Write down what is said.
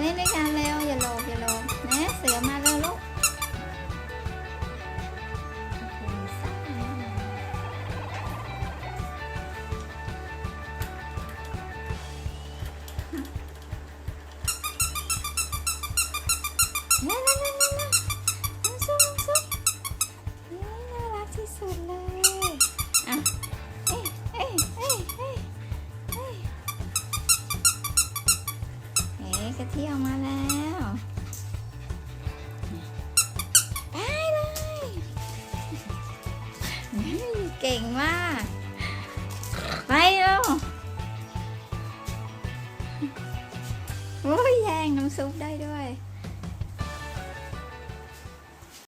เล่นด้วยกันเร็วอย่าหล กะที่ยวมาแล้วไปเลย เก่งมาก ไปเร็วโอ้ยแยงน้ำซุปได้ด้วย